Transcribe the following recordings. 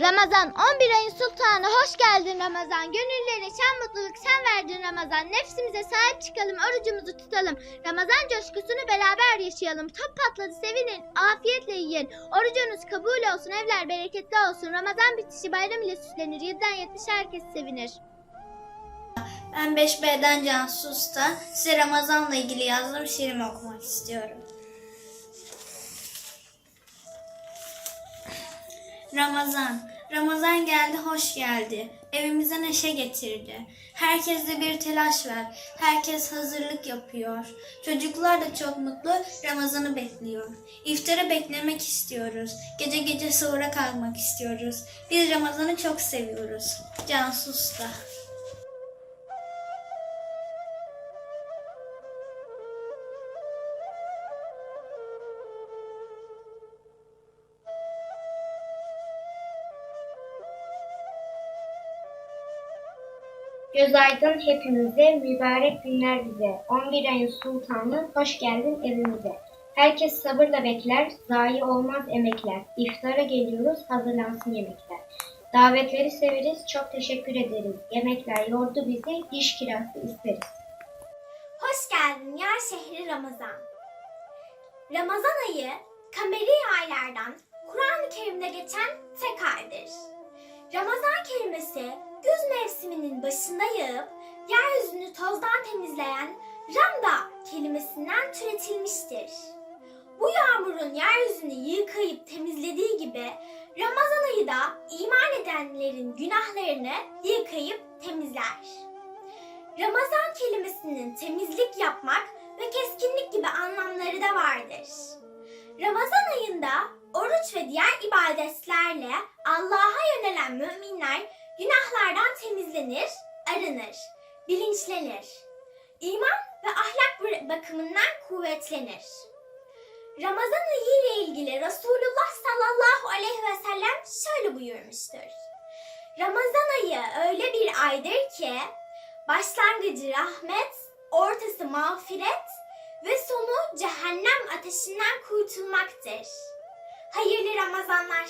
Ramazan 11 ayın sultanı hoş geldin Ramazan. Gönüllere şen mutluluk sen verdin Ramazan. Nefsimize sahip çıkalım, orucumuzu tutalım. Ramazan coşkusunu beraber yaşayalım. Top patladı sevinin, afiyetle yiyin. Orucunuz kabul olsun, evler bereketli olsun. Ramazan bitişi bayram ile süslenir. 7'den 70'e herkes sevinir. Ben 5B'den Cansu Usta. Size Ramazan'la ilgili yazdığım şiirimi okumak istiyorum. Ramazan. Ramazan geldi, hoş geldi. Evimize neşe getirdi. Herkeste bir telaş var. Herkes hazırlık yapıyor. Çocuklar da çok mutlu Ramazan'ı bekliyor. İftarı beklemek istiyoruz. Gece gece sahura kalkmak istiyoruz. Biz Ramazan'ı çok seviyoruz. Cansu Göz aydın mübarek günler bize. 11 ayın sultanı, hoş geldin evimize. Herkes sabırla bekler, zayi olmaz emekler. İftara geliyoruz, hazırlansın yemekler. Davetleri severiz, çok teşekkür ederiz. Yemekler yordu bizi, diş kirası isteriz. Hoş geldin yar şehri Ramazan. Ramazan ayı kameri aylardan Kur'an-ı Kerim'de geçen tek aydır. Ramazan kelimesi güz mevsiminin başında yağıp yeryüzünü tozdan temizleyen Ramda kelimesinden türetilmiştir. Bu yağmurun yeryüzünü yıkayıp temizlediği gibi Ramazan ayı da iman edenlerin günahlarını yıkayıp temizler. Ramazan kelimesinin temizlik yapmak ve keskinlik gibi anlamları da vardır. Ramazan ayında oruç ve diğer ibadetlerle Allah'a yönelen müminler günahlardan temizlenir, arınır, bilinçlenir. İman ve ahlak bakımından kuvvetlenir. Ramazan ayı ile ilgili Resulullah sallallahu aleyhi ve sellem şöyle buyurmuştur. Ramazan ayı öyle bir aydır ki Başlangıcı rahmet, ortası mağfiret ve sonu cehennem ateşinden kurtulmaktır. Hayırlı Ramazanlar.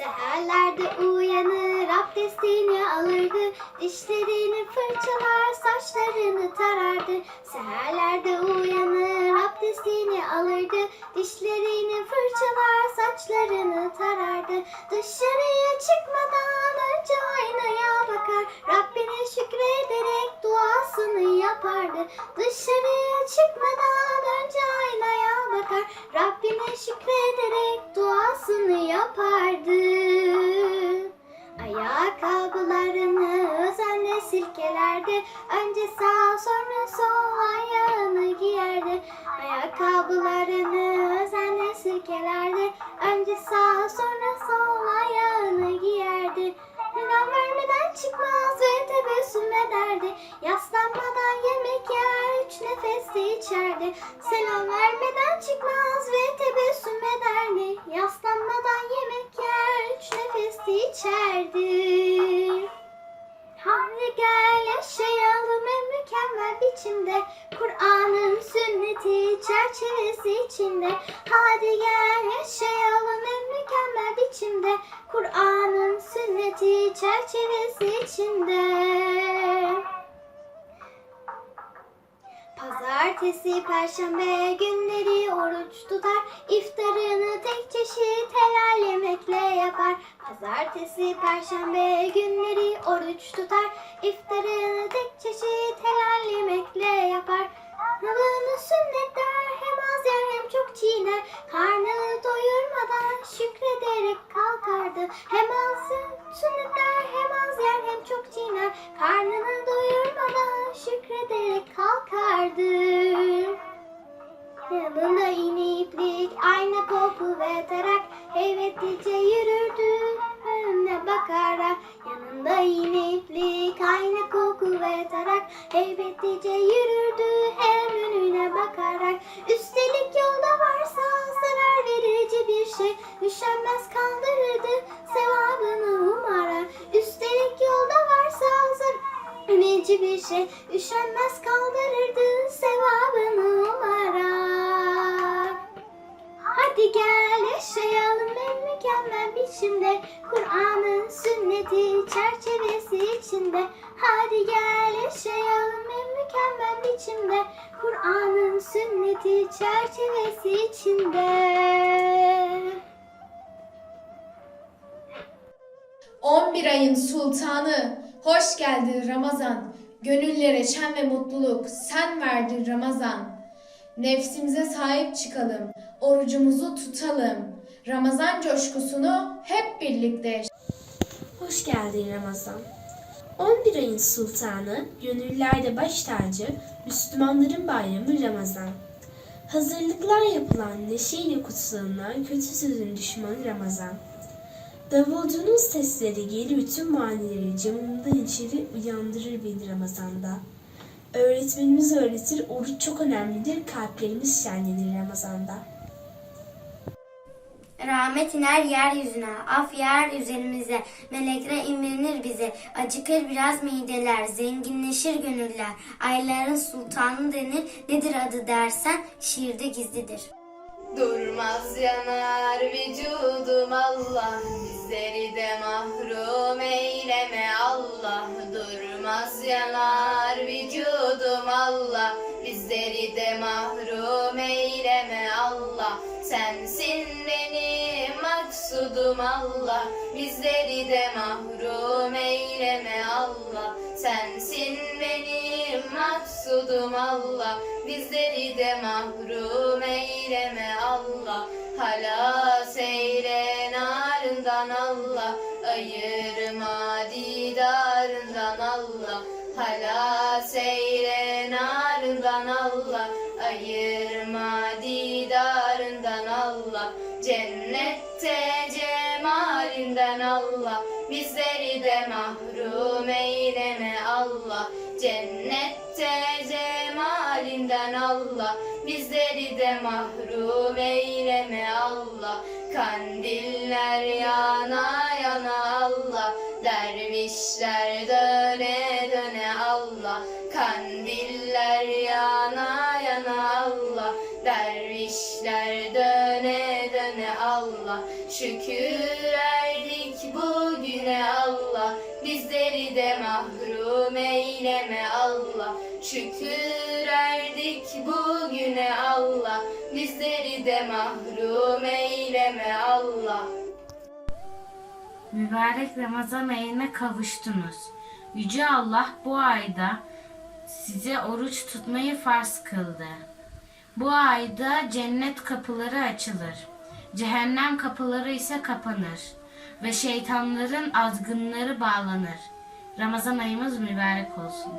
Seherlerde uyanır, abdestini alırdı, dişlerini fırçalar, saçlarını tarardı. Seherlerde uyanır, abdestini alırdı, dişlerini fırçalar, saçlarını tarardı. Dışarıya çıkmadan önce aynaya bakar, Rabbine şükrederek duasını yapardı. Dışarıya çıkmadan önce aynaya bakar, Rabbine şükrederek duasını yapardı. Ayakkabılarını özenle silkelerdi. Önce sağ sonra sol ayağını giyerdi. Ayakkabılarını özenle silkelerdi. Önce sağ sonra sol ayağını giyerdi. Selam vermeden çıkmaz ve tebessüm ederdi. Yaslanmadan yemek yer, üç nefeste içerdi. Selam vermeden çıkmaz ve tebessüm ederdi. Yaslanmadan içinde Pazartesi, perşembe günleri oruç tutar. İftarını tek çeşit helal yemekle yapar. Pazartesi, perşembe günleri oruç tutar. İftarını tek çeşit helal yemekle yapar. Namazını sünnet der, hem az yer hem çok çiğner. Karnını doyurmadan şükrederek kalkardı. Hem Üstelik yolda varsa zarar verici bir şey. Üşenmez kaldırırdı sevabını umarak Üstelik yolda varsa zarar verici bir şey. Üşenmez kaldırırdı sevabını umarak Hadi gel yaşayalım en mükemmel biçimde. Kur'an'ın sünneti çerçevesi içinde. Hadi gel yaşayalım en mükemmel biçimde Kur'an'ın sünneti çerçevesi içinde 11 ayın sultanı, hoş geldin Ramazan. Gönüllere şen ve mutluluk sen verdin Ramazan. Nefsimize sahip çıkalım, orucumuzu tutalım. Ramazan coşkusunu hep birlikte Hoş geldin Ramazan. 11 ayın sultanı, gönüllerde baş tacı, Müslümanların bayramı Ramazan. Hazırlıklar yapılan neşeyle kutsanılan kötü sözün düşmanı Ramazan. Davulcunun sesleri geliyor tüm manileri camımdan içeri uyandırır beni Ramazan'da. Öğretmenimiz öğretir, oruç çok önemlidir, kalplerimiz şenlenir Ramazan'da. Rahmet iner yeryüzüne, af yer üzerimize, melekler imrenir bize, acıkır biraz mideler, zenginleşir gönüller, ayların sultanı denir, nedir adı dersen, şiirde gizlidir. Durmaz yanar vücudum Allah Bizleri de mahrum eyleme Allah. Durmaz yanar vücudum Allah Bizleri de mahrum eyleme Allah. Sensin benim maksudum Allah Bizleri de mahrum eyleme Allah. Sensin benim maksudum Allah Bizleri de mahrum eyleme Allah. Halas eyle narından Allah Ayırma didarından Allah. Halas eyle narından Allah Ayırma didarından Allah. Cennette cemalinden Allah Bizleri de mahrum eyleme Allah. Cennette cemalinden Allah Bizleri de mahrum eyleme Allah. Kandiller yana yana Allah Dervişler döne döne Allah. Kandiller yana yana Allah Dervişler döne döne Allah. Şükür mahrum eyleme Allah Şükür erdik bugüne Allah Bizleri de mahrum eyleme Allah Mübarek Ramazan ayına kavuştunuz. Yüce Allah bu ayda size oruç tutmayı farz kıldı. Bu ayda cennet kapıları açılır. Cehennem kapıları ise kapanır ve şeytanların azgınları bağlanır. Ramazan ayımız mübarek olsun.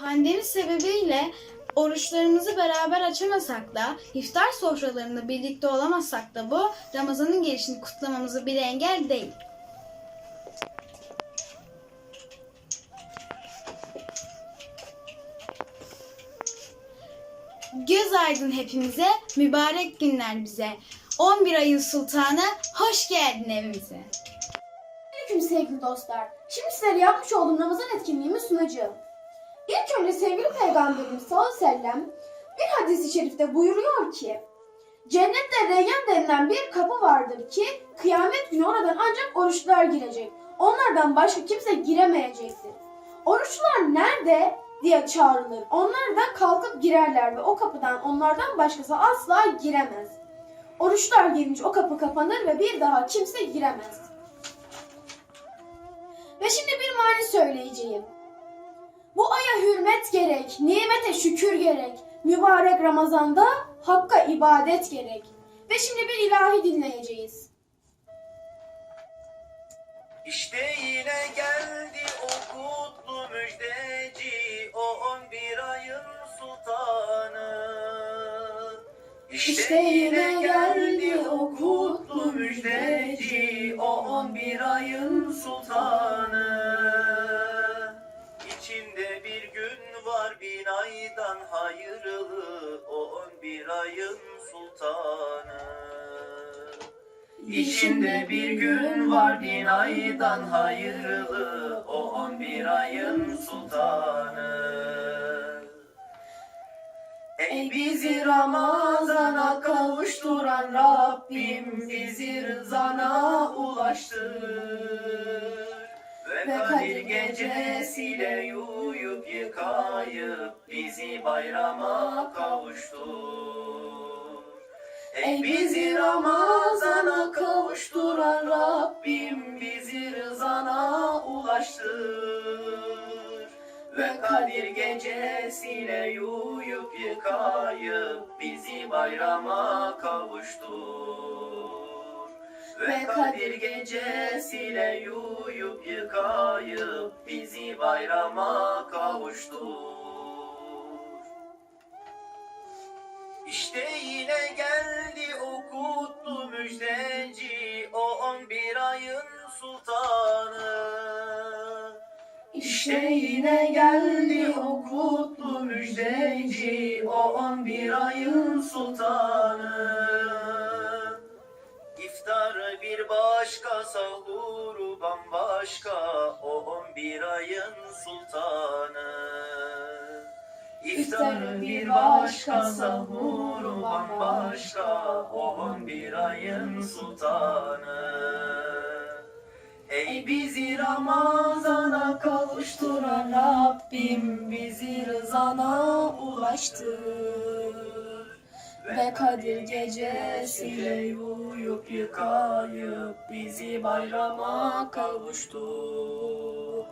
Pandemi sebebiyle oruçlarımızı beraber açamasak da, iftar sofralarında birlikte olamazsak da bu Ramazan'ın gelişini kutlamamızı bir engel değil. Göz aydın hepimize, mübarek günler bize. 11 ayın sultanı, hoş geldin evimize. Aleyküm sevgili dostlar. Şimdi sizlere yapmış olduğum Ramazan etkinliğimi sunacağım. Önce sevgili Peygamberimiz sallallahu aleyhi ve sellem bir hadisi şerifte buyuruyor ki Cennette Reyyan denilen bir kapı vardır ki kıyamet günü oradan ancak oruçlular girecek. Onlardan başka kimse giremeyecektir. Oruçlular nerede diye çağrılır. Onlar da kalkıp girerler ve o kapıdan onlardan başkası asla giremez. Oruçlar gelince o kapı kapanır ve bir daha kimse giremez. Ve şimdi bir mani söyleyeceğim. Bu aya hürmet gerek, nimete şükür gerek. Mübarek Ramazan'da Hakk'a ibadet gerek. Ve şimdi bir ilahi dinleyeceğiz. İşte yine geldi o kutlu müjdeci, o on bir ayın sultanı. İşte yine geldi o kutlu müjdeci, o on bir ayın sultanı. Gün var bin aydan hayırlı, o on bir ayın sultanı. İçinde bir gün var bin aydan hayırlı, o on bir ayın sultanı. Ey bizi Ramazan'a kavuşturan Rabbim bizi rızana ulaştır. Ve Kadir gecesiyle uyuyup yıkayıp bizi bayrama kavuştur. Ey bizi Ramazan'a kavuşturan Rabbim bizi rızana ulaştır. Ve Kadir gecesiyle uyuyup yıkayıp bizi bayrama kavuştur. Ve Kadir gecesiyle uyuyup yıkayıp bizi bayrama kavuştur. İşte yine geldi o kutlu müjdeci, o on bir ayın sultanı. İşte yine geldi o kutlu müjdeci, o on bir ayın sultanı. Başka, sahuru bambaşka, o on bir ayın sultanı. İftarı bir başka, sahuru bambaşka, o on bir ayın sultanı. Ey bizi Ramazan'a kavuşturan Rabbim bizi rızana ulaştır. Ve Kadir gecesiyle uyuyup yıkayıp bizi bayrama kavuştur.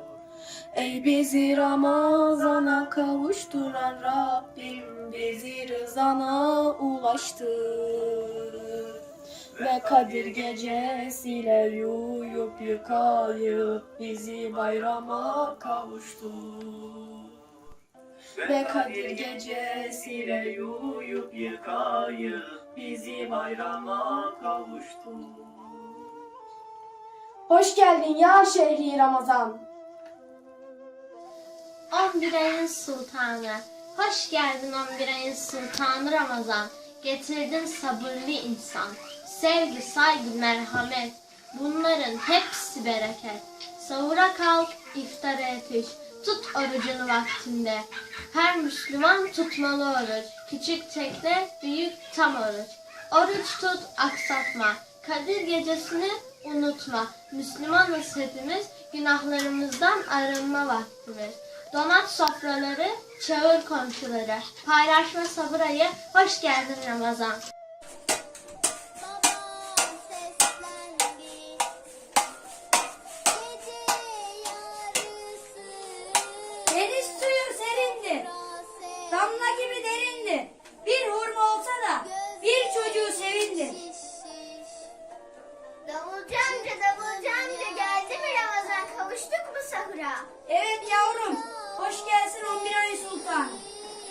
Ey bizi Ramazan'a kavuşturan Rabbim bizi rızana ulaştır. Ve Kadir gecesiyle uyuyup yıkayıp bizi bayrama kavuştur. Ve Kadir gecesiyle uyuyup yıkayıp bizi bayrama kavuştur. Hoş geldin ya şehri Ramazan. 11 ayın sultanı. Hoş geldin 11 ayın sultanı Ramazan. Getirdin sabırlı insan. Sevgi, saygı, merhamet. Bunların hepsi bereket. Sahura kalk, iftara yetiş. Tut orucunu vaktinde. Her Müslüman tutmalı oruç. Küçük tekne, büyük tam oruç. Oruç tut, aksatma. Kadir gecesini unutma. Müslümanız hepimiz, günahlarımızdan arınma vaktimiz. Donat sofraları, çağır komşuları. Paylaşma sabır ayı, hoş geldin Ramazan. Sahura? Evet yavrum. Hoş gelsin 11 ay sultan.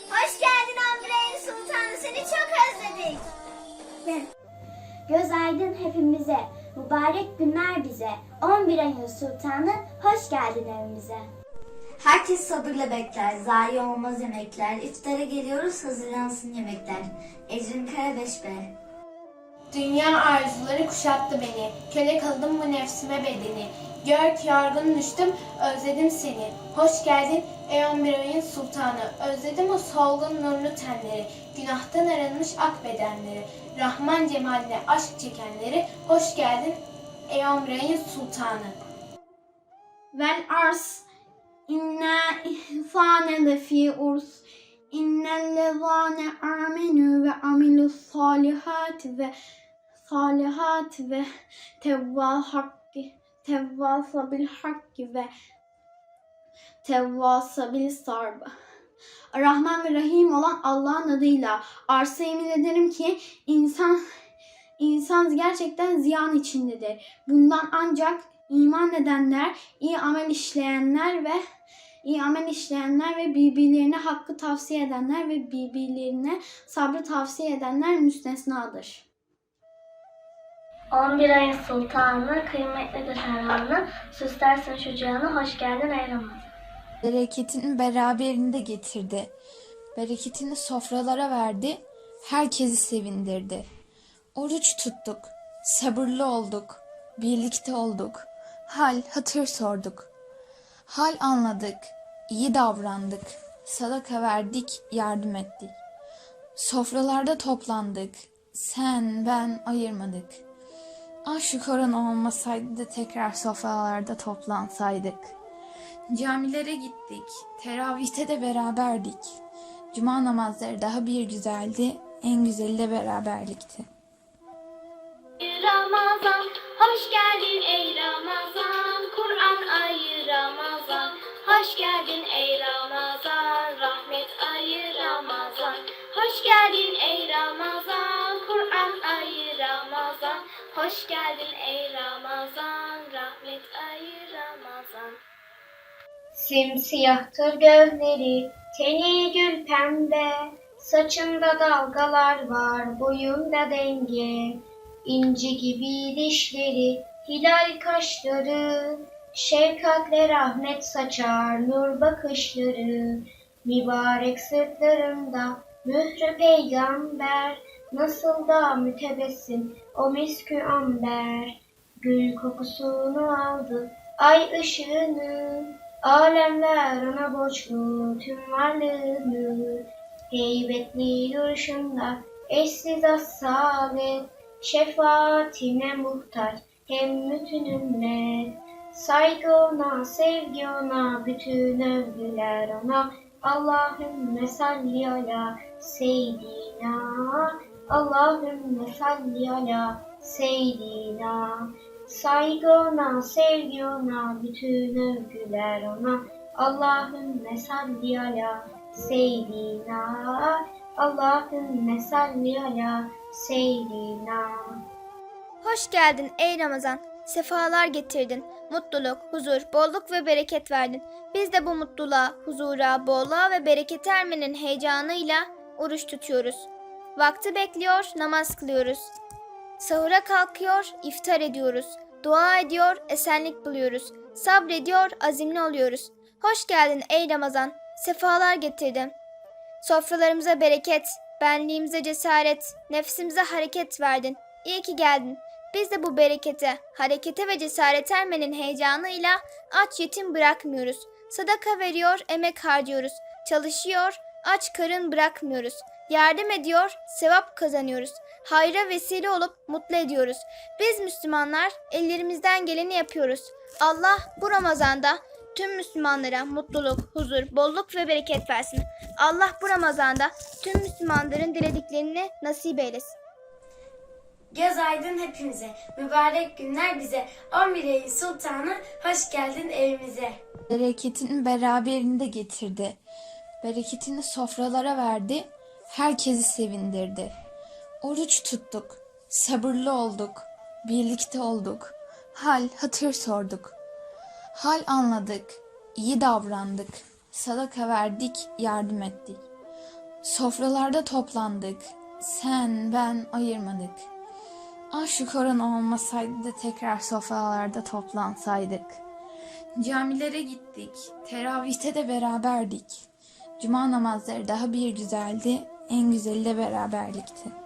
Hoş geldin Ambre Sultanı. Seni çok özledik. Göz aydın hepimize, mübarek günler bize. 11 ayın sultanı, hoş geldin evimize. Herkes sabırla bekler, zayi olmaz emekler. İftara geliyoruz, hazırlansın yemekler. Ecrin Karabeş Bey. Dünya arzuları kuşattı beni. Köle kıldım bu nefsime bedeni. Gör ki yorgun düştüm, özledim seni. Hoş geldin ey 11 ayın sultanı. Özledim o solgun nurlu tenleri. Günahtan arınmış ak bedenleri. Rahman cemaline aşk çekenleri. Hoş geldin ey 11 ayın sultanı. Vel ars inna ihsane lefi urs. İnnellezâne âmenû ve amilus salihat ve salihat ve tevval hakkı tevvasa bil hakkı ve tevvasa bil sarb. Rahman ve Rahim olan Allah'ın adıyla arsa yemin ederim ki insan insan gerçekten ziyan içindedir. Bundan ancak iman edenler, iyi amel işleyenler ve iyi amel işleyenler ve birbirlerine hakkı tavsiye edenler ve birbirlerine sabrı tavsiye edenler müstesnadır. 11 ayın sultanı, kıymetli derhanı, süslersin şucağını, hoş geldin ey Ramazan. Bereketini beraberinde getirdi. Bereketini sofralara verdi. Herkesi sevindirdi. Oruç tuttuk. Sabırlı olduk. Birlikte olduk. Hal hatır sorduk. Hal anladık. iyi davrandık. Sadaka verdik, yardım ettik. Sofralarda toplandık. Sen, ben ayırmadık. Ah şu korona olmasaydı da tekrar sofralarda toplansaydık. Camilere gittik. Teravihte de beraberdik. Cuma namazları daha bir güzeldi. En güzeli de beraberlikti. Ramazan, hoş geldin ey Ramazan. Kur'an ayı Ramazan. Hoş geldin ey Ramazan. Rahmet ayı Ramazan. Hoş geldin ey Ramazan. Hoş geldin ey Ramazan. Rahmet ayı Ramazan. Simsiyahtır gözleri, teni gül pembe, saçında dalgalar var, boyunda denge. İnci gibi dişleri, hilal kaşları, şefkatle rahmet saçar nur bakışları. Mübarek sırtlarında mührü peygamber, nasıl da mütebessim o miskü amber. Gül kokusunu aldı, ay ışığını, Alemler ona borçlu tüm varlığını. Heybetli duruşunda eşsiz asalet Şefaatine muhtaç. Hem bütün ümmet Saygı ona, sevgi ona, bütün övgüler ona. Allahümme salli ala seyyidina Allahümme salli ala seyyidina Saygı ona, bütün övgüler ona. Allahümme salli ala seyyidina. Allahümme salli ala seyyidina. Hoş geldin ey Ramazan. Sefalar getirdin. Mutluluk, huzur, bolluk ve bereket verdin. Biz de bu mutluluğa, huzura, bolluğa ve berekete ermenin heyecanıyla oruç tutuyoruz. Vakti bekliyor, namaz kılıyoruz. Sahura kalkıyor, iftar ediyoruz. Dua ediyor, esenlik buluyoruz. Sabrediyor, azimli oluyoruz. Hoş geldin ey Ramazan. Sefalar getirdin. Sofralarımıza bereket, benliğimize cesaret, nefsimize hareket verdin. İyi ki geldin. Biz de bu berekete, harekete ve cesaret ermenin heyecanıyla aç yetim bırakmıyoruz. Sadaka veriyor, emek harcıyoruz. Çalışıyor, aç karın bırakmıyoruz. Yardım ediyor, sevap kazanıyoruz. Hayra vesile olup mutlu ediyoruz. Biz Müslümanlar ellerimizden geleni yapıyoruz. Allah bu Ramazan'da tüm Müslümanlara mutluluk, huzur, bolluk ve bereket versin. Allah bu Ramazan'da tüm Müslümanların dilediklerini nasip eylesin. Göz aydın hepimize, mübarek günler bize. 11 ayın sultanı, hoş geldin evimize. Bereketini beraberinde getirdi. Bereketini sofralara verdi. Herkesi sevindirdi. Oruç tuttuk. Sabırlı olduk. Birlikte olduk. Hal hatır sorduk. Hal anladık. iyi davrandık. Sadaka verdik, yardım ettik. Sofralarda toplandık. Sen, ben ayırmadık. Ah şu korona olmasaydı da tekrar sofralarda toplansaydık. Camilere gittik. Teravihte de beraberdik. Cuma namazları daha bir güzeldi. En güzeli de beraberlikti.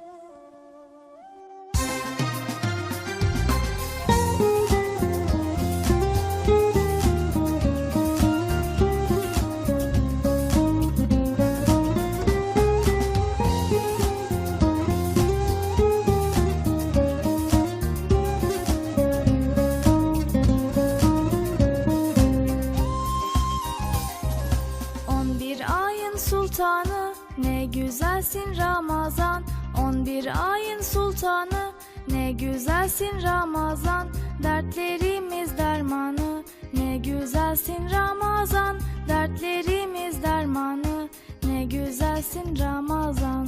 Güzelsin Ramazan. On bir ayın sultanı ne güzelsin Ramazan. Dertlerimiz dermanı ne güzelsin Ramazan. Dertlerimiz dermanı ne güzelsin Ramazan.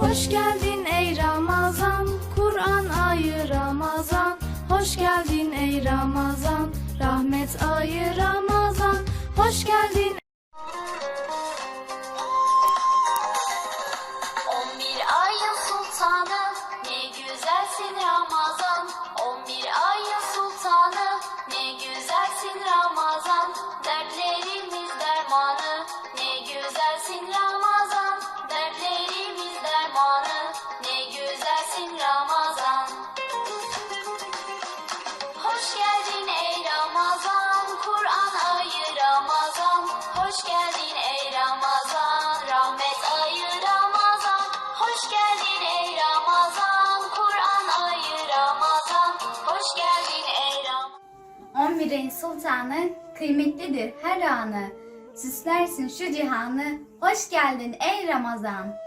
Hoş geldin ey Ramazan Kur'an ayı Ramazan. Hoş geldin ey Ramazan Rahmet ayı Ramazan. Hoş geldin sultanı kıymetlidir her anı. Süslersin şu cihanı. Hoş geldin ey Ramazan.